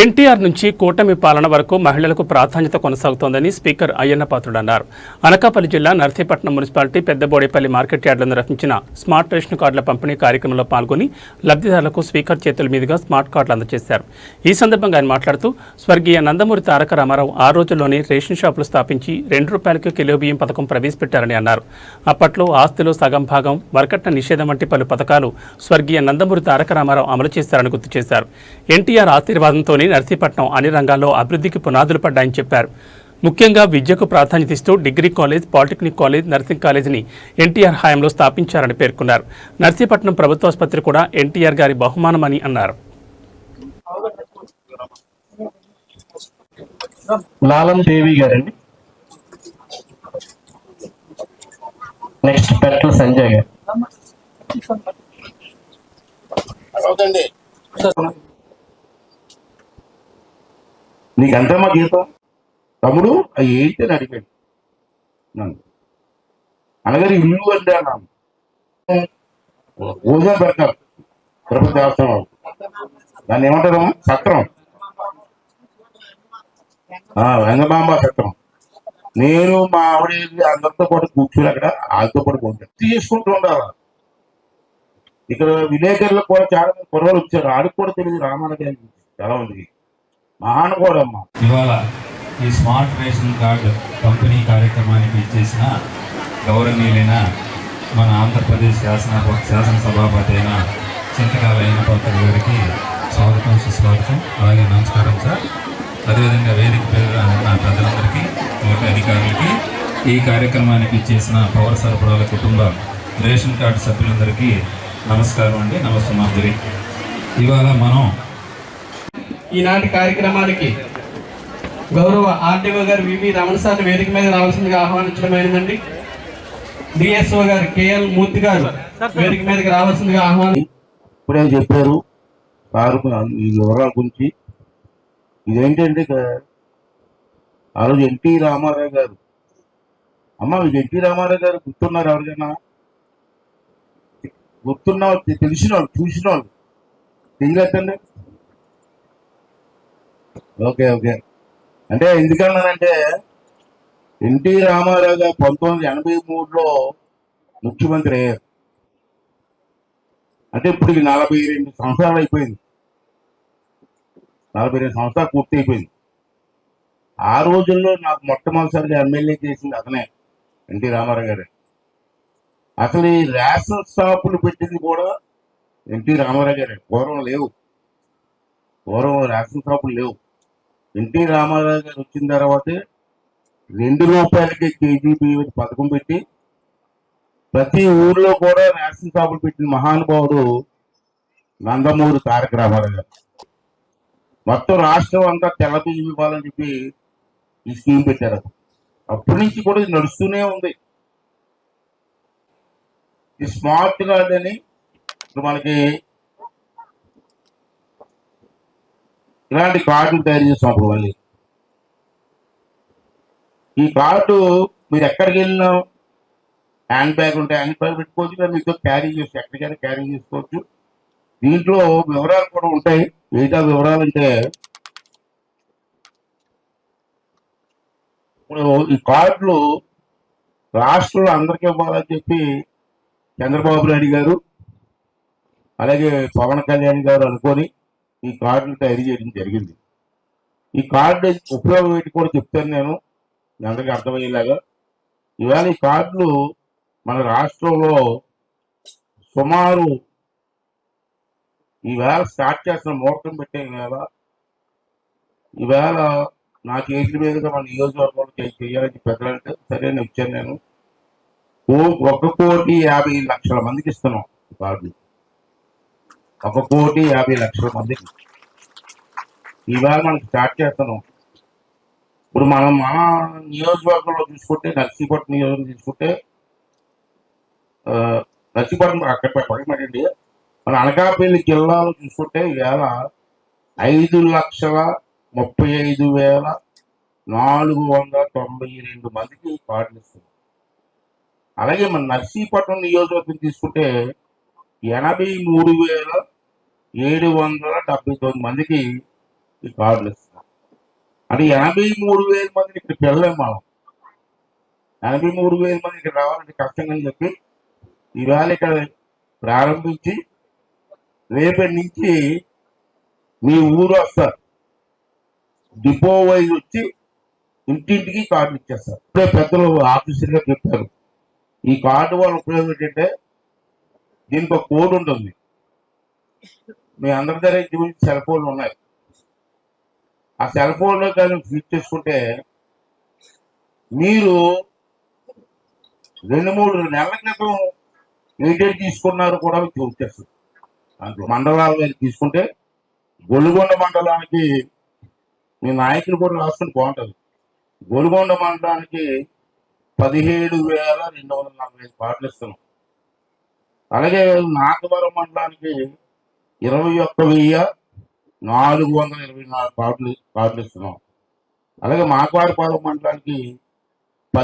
ఎన్టీఆర్ నుంచి కూటమి పాలన వరకు మహిళలకు ప్రాధాన్యత కొనసాగుతోందని స్పీకర్ అయ్యన్న పాత్రుడు అన్నారు. అనకాపల్లి జిల్లా నర్సీపట్నం మున్సిపాలిటీ పెద్దబోడేపల్లి మార్కెట్ యార్డులో నిర్వహించిన స్మార్ట్ రేషన్ కార్డుల పంపిణీ కార్యక్రమంలో పాల్గొని లబ్ధిదారులకు స్పీకర్ చేతుల మీదుగా స్మార్ట్ కార్డులు అందజేశారు. ఈ సందర్భంగా ఆయన మాట్లాడుతూ స్వర్గీయ నందమూరి తారక రామారావు ఆ రోజుల్లోనే రేషన్ షాపులు స్థాపించి రెండు రూపాయలకు కిలో బియ్యం పథకం ప్రవేశపెట్టారని అన్నారు. అప్పట్లో ఆస్తిలో సగం భాగం వరకట్న నిషేధం వంటి పలు పథకాలు స్వర్గీయ నందమూరి తారక రామారావు అమలు చేశారని గుర్తు చేశారు. ఎన్టీఆర్ ఆశీర్వాదంతోనే నర్సీపట్నం అన్ని రంగాల్లో అభివృద్ధికి పునాదులు పడ్డాయని చెప్పారు. ముఖ్యంగా విద్యకు ప్రాధాన్యత ఇస్తూ degree college polytechnic college nursing కాలేజీని ఎన్టీఆర్ హయాంలో స్థాపించారని పేర్కొన్నారు. నర్సీపట్నం ప్రభుత్వ ఆసుపత్రి కూడా ఎన్టీఆర్ గారి బహుమానమని అన్నారు. లాలం దేవి గారండి. నెక్స్ట్ పెట్ల సంజయ్ గారు. నీకెంతమ్మా జీతం గీతం. తమ్ముడు అవి ఏంటి అని అడిగాడు. నన్ను. అనగానే ఇల్లు అంటే అన్నాను. భోజనం పెడతారు. తిరుపతి దేవస్థానం దాన్ని ఏమంటారు? సత్రం. ఆ, సత్రం. నేను మా ఆవిడ వెళ్ళి అందరితో పాటు కూర్చుని అక్కడ వాళ్ళతో పాటు భోజనం తీసుకుంటూ ఉండాలి. ఇక్కడ విలేకరులకు కూడా చాలా మంది కుర్రలు వచ్చారు. ఆడికి కూడా తెలియదు రామానగారి చాలా మందికి మహానుకోడమ్మా ఇవాళ ఈ స్మార్ట్ రేషన్ కార్డు పంపిణీ కార్యక్రమానికి ఇచ్చేసిన గౌరవనీయులైన మన ఆంధ్రప్రదేశ్ శాసన శాసనసభాపతి అయిన చింతకాలైన పంతులు గారికి స్వాగతం సుస్వాగతం అలాగే నమస్కారం సార్. అదేవిధంగా వేదిక పేరు నా ప్రజలందరికీ ఓటు అధికారులకి ఈ కార్యక్రమానికి ఇచ్చేసిన పౌర సరఫరాల కుటుంబ రేషన్ కార్డు సభ్యులందరికీ నమస్కారం అండి నమస్కారం ఇవాళ మనం ఈనాటి కార్యక్రమానికి గౌరవ ఆర్డీఓ గారు వివి రమణ సార్ వేదిక మీద రావాల్సిందిగా ఆహ్వానించడమైనదండి డిఎస్ఓ గారు కేఎల్ మూర్తి గారు వేదిక మీదకి రావాల్సిందిగా ఆహ్వానం ఇప్పుడే చెప్పారు? ఈ వివరాల గురించి. ఇదేంటంటే ఆ రోజు ఎన్టీ రామారావు గారు అమ్మ మీకు ఎన్టీ రామారావు గారు గుర్తున్నారు ఎవరికైనా? గుర్తున్న తెలిసిన వాళ్ళు చూసిన వాళ్ళు. తెలియదండి ఓకే ఓకే. అంటే ఎందుకన్నానంటే ఎన్టీ రామారావు గారు పంతొమ్మిది ఎనభై మూడులో ముఖ్యమంత్రి అయ్యారు. అంటే ఇప్పుడు నలభై రెండు సంవత్సరాలు అయిపోయింది. నలభై రెండు సంవత్సరాలు పూర్తి అయిపోయింది. ఆ రోజుల్లో నాకు మొట్టమొదటిసారిగా ఎమ్మెల్యే చేసింది అతనే ఎన్టీ రామారావు గారే. అసలు ఈ రేషన్ షాపులు పెట్టింది కూడా ఎన్టీ రామారావు గారే. పూర్వం లేవు. పూర్వం రేషన్ షాపులు లేవు. ఎన్టీ రామారావు గారు వచ్చిన తర్వాతే రెండు రూపాయలకి కేజీ బియ్యం పథకం పెట్టి ప్రతి ఊర్లో కూడా రేషన్ షాపులు పెట్టిన మహానుభావుడు నందమూరి తారక రామారావు గారు. మొత్తం రాష్ట్రం అంతా తెల్ల బియ్యం ఇవ్వాలని చెప్పి ఈ స్కీమ్ పెట్టారు అప్పటి నుంచి కూడా ఇది నడుస్తూనే ఉంది. ఈ స్మార్ట్ కార్డ్ అని ఇప్పుడు మనకి ఇలాంటి కార్డులు తయారు చేసినప్పుడు మళ్ళీ. ఈ కార్డు మీరు ఎక్కడికి వెళ్ళినా హ్యాండ్ బ్యాగ్ ఉంటే హ్యాండ్ బ్యాగ్ పెట్టుకోవచ్చు లేదా మీతో క్యారీ చేసి ఎక్కడికైనా క్యారీ చేసుకోవచ్చు. దీంట్లో వివరాలు కూడా ఉంటాయి. మిగతా వివరాలు అంటే ఇప్పుడు ఈ కార్డులు రాష్ట్రంలో అందరికీ ఇవ్వాలని చెప్పి చంద్రబాబు నాయుడు గారు అలాగే పవన్ కళ్యాణ్ గారు అనుకొని ఈ కార్డులు తయారు చేయడం జరిగింది. ఈ కార్డు ఉపయోగం ఏంటి కూడా చెప్తాను నేను. మీ అందరికీ అర్థమయ్యేలాగా. ఇవాళ ఈ కార్డులు మన రాష్ట్రంలో సుమారు ఈవేళ స్టార్ట్ చేసిన ముహూర్తం పెట్టే వేళ ఈవేళ నా చేతుల మీదుగా మన నియోజకవర్గంలో చేయాలని పెద్దలంటే సరే నేను ఇచ్చాను నేను. ఓ ఒక కోటి యాభై లక్షల మందికి ఇస్తున్నాం ఈ కార్డులు. ఒక కోటి యాభై లక్షల మందికి ఈవేళ మనం స్టార్ట్ చేస్తున్నాం. ఇప్పుడు మనం మా నియోజకవర్గంలో చూసుకుంటే నర్సీపట్నం నియోజకవర్గం తీసుకుంటే నర్సీపట్నం అక్కడ పడమండి మన అనకాపల్లి జిల్లాలో చూసుకుంటే ఇవాళ ఐదు లక్షల ముప్పై ఐదు వేల నాలుగు వందల తొంభై రెండు మందికి కార్డులు ఇస్తుంది అలాగే మన నర్సీపట్నం నియోజకవర్గం తీసుకుంటే ఎనభై మూడు వేల ఏడు వందల డెబ్బై తొమ్మిది మందికి ఈ కార్డులు ఇస్తున్నాం. అంటే ఎనభై మూడు వేల మందిని ఇక్కడ పిల్లలేం మనం. ఎనభై మూడు వేల మంది ఇక్కడ రావాలంటే కష్టంగా అని చెప్పి ఇవాళ ఇక్కడ ప్రారంభించి రేపటి నుంచి మీ ఊరు వస్తారు. డిపో వైజ్ వచ్చి ఇంటింటికి కార్డు ఇచ్చేస్తారు. ఇప్పుడే పెద్దలు ఆఫీసర్గా చెప్పారు. ఈ కార్డు వల్ల ఉపయోగం ఏంటంటే దీనికి ఒక కోడ్ ఉంటుంది. మీ అందరి దగ్గర ఇంచుమించు సెల్ ఫోన్లు ఉన్నాయి. ఆ సెల్ ఫోన్లో కానీ ఫిట్ చేసుకుంటే మీరు రెండు మూడు నెలల క్రితం ఏటెడ్ తీసుకున్నారు కూడా మీకు వచ్చేస్తుంది దాంట్లో మండలాలు కానీ తీసుకుంటే గొలుగొండ మండలానికి మీ నాయకులు కూడా రాసుకుంటే బాగుంటుంది. గొలుగొండ మండలానికి పదిహేడు వేల రెండు వందల నలభై ఐదు పాటలు ఇస్తున్నాం. అలాగే నాగవరం మండలానికి ఇరవై ఒక్క వెయ్యి నాలుగు వందల ఇరవై నాలుగు కార్డులు కార్డులు ఇస్తున్నాం అలాగే మాకవారిపాలెం మండలానికి